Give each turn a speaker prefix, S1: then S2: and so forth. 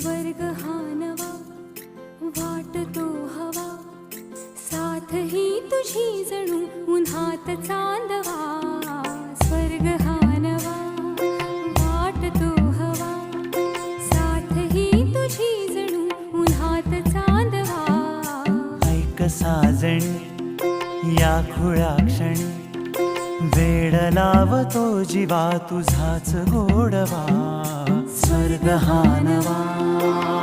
S1: स्वर्ग हा नवा वाटतो हवा. साथ ही तुझी जणू उन्हात चांदवा. स्वर्ग हा नवा वाटतो हवा. साथ ही तुझी जणू उन्हात चांदवा.
S2: ऐक साजणी या खुळा क्षणी. लावतो जीवा तुझाच गोडवा स्वर्ग हानवा.